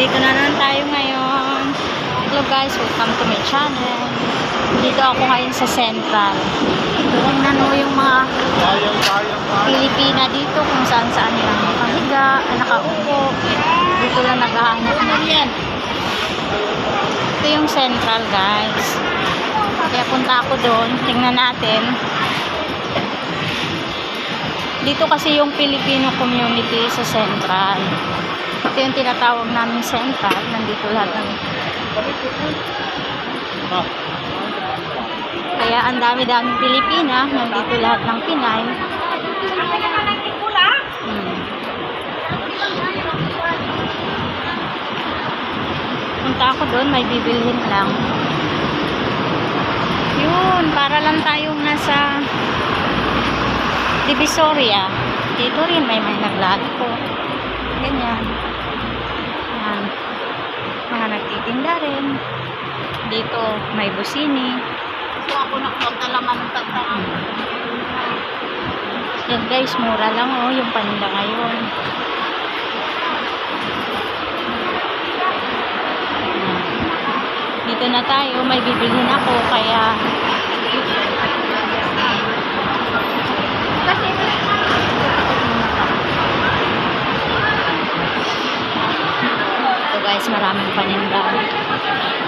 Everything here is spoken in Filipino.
Dito na naman tayo ngayon. Hello guys, welcome to my channel. Dito ako ngayon sa Central. Tingnan mo yung mga. Pilipina dito kung saan saan lang nakahiga, nakaupo. Dito lang naghahanap ng yan. Ito yung Central guys. Kaya punta ako doon. Tingnan natin. Dito kasi yung Filipino community sa Central. Ito yung tinatawag namin Central. Nandito lahat ng Kaya ang dami-daming Pilipina, nandito lahat ng Pinay. Hmm. Punta ako doon, may bibilhin lang. Yun, para lang tayong nasa Divisoria. Dito rin may may naglalako. Ganyan. Yan. Mga nagtitinda rin. Dito may busini. gusto ako nakapagdalaman ng tagtaan. Yan guys, mura lang oh, yung paninda ngayon. Dito na tayo, may bibilhin ako, kaya... Ito guys, maraming paninda.